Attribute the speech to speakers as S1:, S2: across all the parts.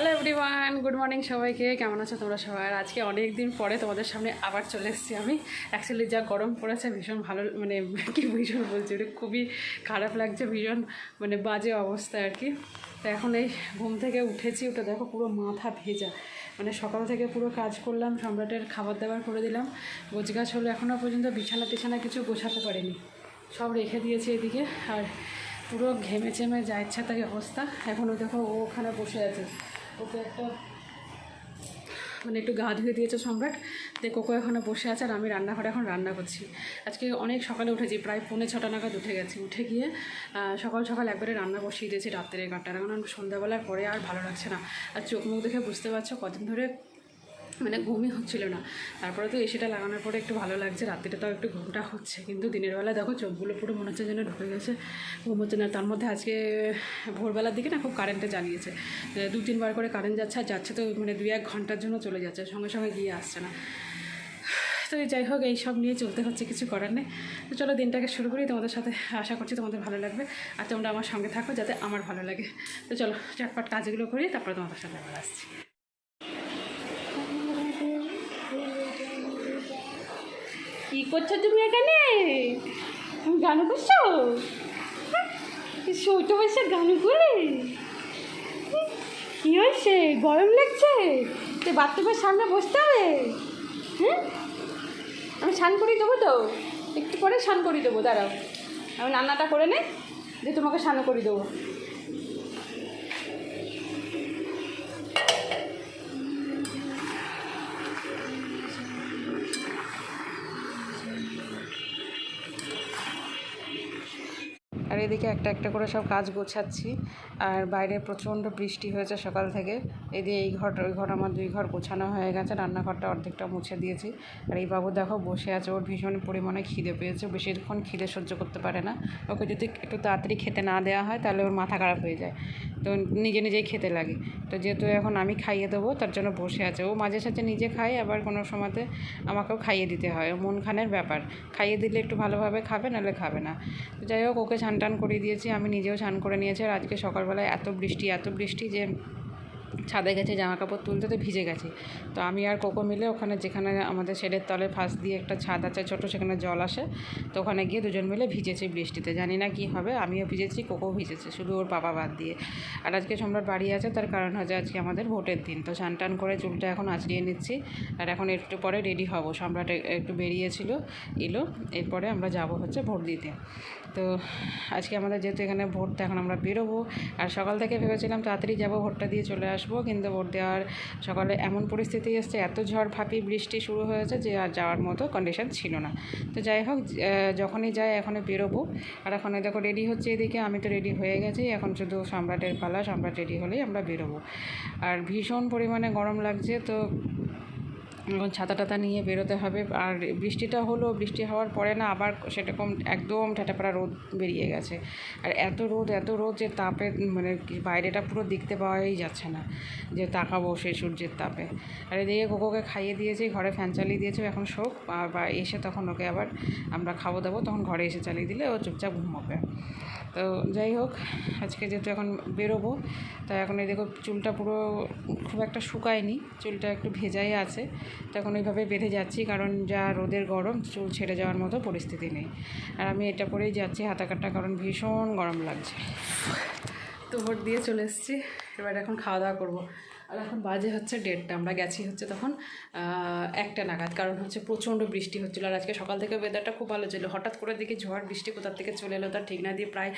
S1: Hello everyone good morning সবাইকে। কেমন আছো তোমরা সবাই? আজকে অনেক দিন পরে তোমাদের সামনে আবার চলে এসেছি আমি। অ্যাকচুয়ালি যা গরম পড়েছে, ভীষণ ভালো মানে কি ভীষণ বলছি, ওটা খুবই খারাপ লাগছে, ভীষণ মানে বাজে অবস্থা আর কি। তো এখন এই ঘুম থেকে উঠেছি, ওটা দেখো পুরো মাথা ভেজা। মানে সকাল থেকে পুরো কাজ করলাম, সম্রাটের খাবার দাবার করে দিলাম। গোছগাছ হলো এখনও পর্যন্ত, বিছানা টিছানা কিছু গোছাতে পারিনি। সব রেখে দিয়েছি এদিকে, আর পুরো ঘেমে চেমে যা ইচ্ছা তাই অবস্থা। এখন ওই দেখো ও ওখানে বসে আছে। ওকে একটা মানে একটু গা ধুয়ে দিয়েছে সম্রাট। দিয়ে কোকো এখনও বসে আছে আর আমি রান্নাঘরে এখন রান্না করছি। আজকে অনেক সকালে উঠেছি, প্রায় পৌনে ছটা নাগাদ উঠে গেছি। উঠে গিয়ে সকাল সকাল একবারে রান্না বসিয়ে দিয়েছি রাত্রের এগারোটা কারণ সন্ধ্যাবেলার পরে আর ভালো লাগছে না। আর চোখ মুখ দেখে বুঝতে পারছ কদিন ধরে মানে ঘুমই হচ্ছিল না। তারপরে তো এসিটা লাগানোর পরে একটু ভালো লাগছে রাত্রিটা তাও একটু ঘুমটা হচ্ছে। কিন্তু দিনের বেলা দেখো চোখগুলো পুরো মনে হচ্ছে যেন ঢুকে গেছে, ঘুম হচ্ছে না। তার মধ্যে আজকে ভোরবেলার দিকে না খুব কারেন্টটা জ্বালিয়েছে দু তিনবার করে কারেন্ট যাচ্ছে আর যাচ্ছে তো মানে দুই এক ঘণ্টার জন্য চলে যাচ্ছে, সঙ্গে সঙ্গে গিয়ে আসছে না। তো যাই হোক এই সব নিয়ে চলতে হচ্ছে, কিছু করার নেই। তো চলো দিনটাকে শুরু করি, তোমাদের সাথে আশা করছি তোমাদের ভালো লাগবে। আর তোমরা আমার সঙ্গে থাকো যাতে আমার ভালো লাগে। তো চলো, চটপট কাজগুলো করি, তারপরে তোমাদের সাথে আবার আসছি। কি করছ তুমি এখানে? তুমি গান করছ? সৌটো বসে গান করে? কি হয়েছে? গরম লাগছে? তো বাথরুমের সামনে বসতে হবে। হ্যাঁ আমি স্নান করিয়ে দেবো তো। একটু পরে স্নান করিয়ে দেবো, দাঁড়াও। আমি রান্নাটা করে নে দিয়ে তোমাকে স্নান করিয়ে দেবো। এদিকে একটা একটা করে সব কাজ গোছাচ্ছি। আর বাইরে প্রচণ্ড বৃষ্টি হয়েছে সকাল থেকে। এদিকে এই ঘর ওই ঘর আমার দুই ঘর গোছানো হয়ে গেছে। রান্নাঘরটা অর্ধেকটা মুছে দিয়েছি। আর এই বাবু দেখো বসে আছে, ওর ভীষণ পরিমাণে খিদে পেয়েছে। বেশিক্ষণ খিদে সহ্য করতে পারে না। ওকে যদি একটু তাড়াতাড়ি খেতে না দেওয়া হয়, তাহলে ওর মাথা খারাপ হয়ে যায়। তো নিজে নিজেই খেতে লাগে। তো যেহেতু এখন আমি খাইয়ে দেবো, তার জন্য বসে আছে। ও মাঝে সাঝে নিজে খায়, আবার কোনো সময়তে আমাকেও খাইয়ে দিতে হয়। মন খানের ব্যাপার। খাইয়ে দিলে একটু ভালোভাবে খাবে, নাহলে খাবে না। তো যাই হোক, ওকে স্নান টান করিয়ে দিয়েছি। আমি নিজেও স্নান করে নিয়েছি। আর আজকে সকালবেলায় এত বৃষ্টি এত বৃষ্টি যে ছাদে গেছে জামা কাপড় তুলতে তো ভিজে গেছে। তো আমি আর কোকো মিলে ওখানে যেখানে আমাদের শেডের তলে ফাঁস দিয়ে একটা ছাদ আছে ছোটো, সেখানে জল আসে। তো ওখানে গিয়ে দুজন মিলে ভিজেছি বৃষ্টিতে। জানি না কি হবে, আমিও ভিজেছি, কোকো ভিজেছে, শুধু ওর বাবা বাদ দিয়ে। আর আজকে সম্রাট বাড়ি আছে, তার কারণ হচ্ছে আজকে আমাদের ভোটের দিন। তো স্নান টান করে চুলটা এখন আঁচড়িয়ে নিচ্ছি, আর এখন একটু পরে রেডি হব। সম্রাট একটু বেরিয়েছিল, এলো, এরপরে আমরা যাব হচ্ছে ভোট দিতে। তো আজকে আমাদের যেহেতু এখানে ভোটটা এখন আমরা বেরোবো। আর সকাল থেকে ভেবেছিলাম তাড়াতাড়ি যাব, ভোটটা দিয়ে চলে আসব, কিন্তু ভোট দেওয়ার সকালে এমন পরিস্থিতি এসছে, এত ঝড় ফাঁপি, বৃষ্টি শুরু হয়েছে যে আর যাওয়ার মতো কন্ডিশন ছিল না। তো যাই হোক যখনই যাই এখনই বেরোবো। আর এখন দেখো রেডি হচ্ছে এদিকে, আমি তো রেডি হয়ে গেছি, এখন শুধু সম্রাটের পালা, সম্রাট রেডি হলেই আমরা বেরোবো। আর ভীষণ পরিমাণে গরম লাগছে, তো এখন ছাতা টাতা নিয়ে বেরোতে হবে। আর বৃষ্টিটা হলো, বৃষ্টি হওয়ার পরে না আবার সেরকম একদম ঠেটাপড়া রোদ বেরিয়ে গেছে। আর এত রোদ এত রোদ যে তাপে মানে বাইরেটা পুরো দেখতে পাওয়াই যাচ্ছে না, যে তাকাবো সেই সূর্যের তাপে। আর এদিকে কোকোকে খাইয়ে দিয়েছি, ঘরে ফ্যান চালিয়ে দিয়েছে এখন শোক। বা এসে তখন ওকে আবার আমরা খাব দাবো, তখন ঘরে এসে চালিয়ে দিলে ও চুপচাপ ঘুমাবে। তো যাই হোক, আজকে যেহেতু এখন বেরোবো তাই এখন এই দেখো চুলটা পুরো খুব একটা শুকায়নি, চুলটা একটু ভেজাই আছে। তো এখন ওইভাবে বেঁধে যাচ্ছি, কারণ যা রোদের গরম, চুল ছেড়ে যাওয়ার মতো পরিস্থিতি নেই। আর আমি এটা পরেই যাচ্ছি হাতা কাটা কারণ ভীষণ গরম লাগছে। তো ভোট দিয়ে চলে এসেছি। এবার এখন খাওয়া দাওয়া করব। আর এখন বাজে হচ্ছে ডেটটা আমরা গেছি হচ্ছে তখন একটা নাগাদ, কারণ হচ্ছে প্রচণ্ড বৃষ্টি হচ্ছিল। আর আজকে সকাল থেকে ওয়েদারটা খুব ভালো ছিল। হঠাৎ করে দেখি ঝড়, বৃষ্টি কোথার থেকে চলে এলো? তার ঠিক না, দিয়ে প্রায়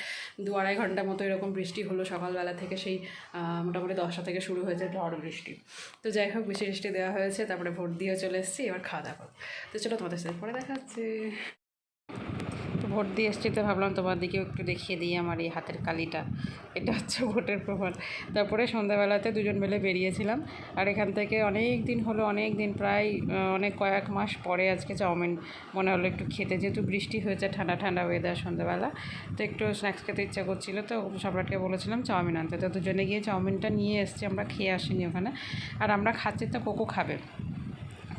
S1: দু আড়াই ঘণ্টা মতো এরকম বৃষ্টি হলো সকালবেলা থেকে। সেই মোটামুটি দশটা থেকে শুরু হয়েছে ঝড়, বৃষ্টি। তো যাই হোক বৃষ্টি বৃষ্টি দেওয়া হয়েছে, তারপরে ভোট দিয়ে চলে এসেছি, এবার খাওয়া দাওয়া করব। তো চলো তোমাদের সাথে পরে দেখা হচ্ছে। তো ভোট দিয়ে এসছি, তো ভাবলাম তোমার দিকেও একটু দেখিয়ে দিই আমার এই হাতের কালিটা। এটা হচ্ছে ভোটের প্রমাণ। তারপরে সন্ধ্যাবেলাতে দুজন মিলে বেরিয়েছিলাম। আর এখান থেকে অনেক দিন হলো, অনেক দিন প্রায় অনেক কয়েক মাস পরে আজকে চাউমিন। মনে হলো একটু খেতে, যেহেতু বৃষ্টি হয়েছে, ঠান্ডা ঠান্ডা ওয়েদার সন্ধ্যাবেলা। তো একটু স্ন্যাক্স খেতে ইচ্ছা করছিল, তো সম্রাটকে বলেছিলাম চাউমিন আনতে। তো দুজনে গিয়ে চাউমিনটা নিয়ে এসছি, আমরা খেয়ে আসিনি ওখানে। আর আমরা খাচ্ছি, তো কোকো খাবে।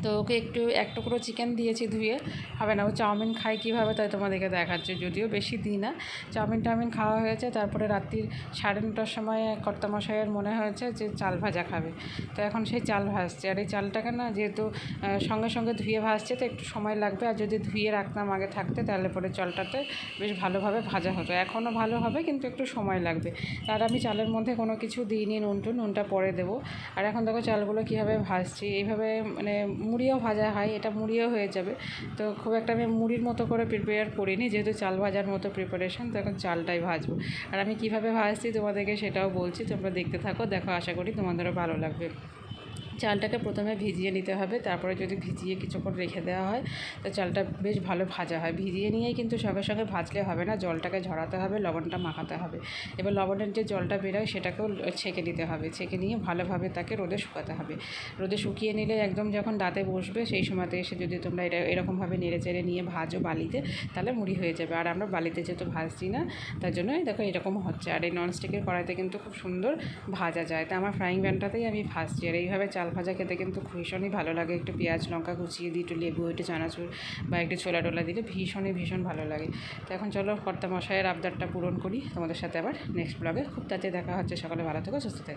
S1: তো ওকে একটু এক টুকরো চিকেন দিয়েছি ধুয়ে। হবে না, ও চাউমিন খায় কীভাবে তাই তোমাদেরকে দেখাচ্ছে, যদিও বেশি দিই না। চাউমিন টাউমিন খাওয়া হয়েছে, তারপরে রাত্রির সাড়ে নটার সময় কর্তামশাইয়ের মনে হয়েছে যে চাল ভাজা খাবে। তো এখন সেই চাল ভাজছে, আর এই চালটাকে না যেহেতু সঙ্গে সঙ্গে ধুয়ে ভাজছে, তো একটু সময় লাগবে। আর যদি ধুয়ে রাখতাম আগে থাকতে, তাহলে পরে চালটাতে বেশ ভালোভাবে ভাজা হতো। এখনও ভালো হবে, কিন্তু একটু সময় লাগবে। আর আমি চালের মধ্যে কোনো কিছু দিইনি, নুন টুন, নুনটা পরে দেবো। আর এখন দেখো চালগুলো কীভাবে ভাজছি, এইভাবে মানে মুড়িও ভাজা হয়, এটা মুড়িও হয়ে যাবে। তো খুব একটা আমি মুড়ির মতো করে প্রিপেয়ার করিনি, যেহেতু চাল ভাজার মতো প্রিপারেশান তো এখন চালটাই ভাজবো। আর আমি কীভাবে ভাজছি তোমাদেরকে সেটাও বলছি, তোমরা দেখতে থাকো, দেখো, আশা করি তোমাদেরও ভালো লাগবে। চালটাকে প্রথমে ভিজিয়ে নিতে হবে, তারপরে যদি ভিজিয়ে কিছুক্ষণ রেখে দেওয়া হয়, তো চালটা বেশ ভালো ভাজা হয়। ভিজিয়ে নিয়েই কিন্তু সঙ্গে সঙ্গে ভাজলে হবে না, জলটাকে ঝরাতে হবে, লবণটা মাখাতে হবে। এবার লবণের যে জলটা বেরোয় সেটাকেও ছেঁকে নিতে হবে, ছেঁকে নিয়ে ভালোভাবে তাকে রোদে শুকাতে হবে। রোদে শুকিয়ে নিলে একদম যখন দাঁতে বসবে, সেই সময়তে এসে যদি তোমরা এটা এরকমভাবে নেড়ে চেড়ে নিয়ে ভাজো বালিতে, তাহলে মুড়ি হয়ে যাবে। আর আমরা বালিতে যেহেতু ভাজছি না, তার জন্যই দেখো এরকম হচ্ছে। আর এই ননস্টিকের কড়াইতে কিন্তু খুব সুন্দর ভাজা যায়। তা আমার ফ্রাইং প্যানটাতেই আমি ভাজছি, আর এইভাবে চাল ভাজা খেতে কিন্তু ভীষণই ভালো লাগে। একটু পেঁয়াজ লঙ্কা কুচিয়ে দিই একটু লেবু, একটু চানাচুর বা একটু ছোলা টোলা দিলে ভীষণই, ভীষণ ভালো লাগে। তো এখন চলো কর্তা মশাইয়ের আবদারটা পূরণ করি। তোমাদের সাথে আবার নেক্সট ব্লগে খুব তাড়াতাড়ি দেখা হচ্ছে। সকালে ভালো থেকো, সুস্থ থেকো।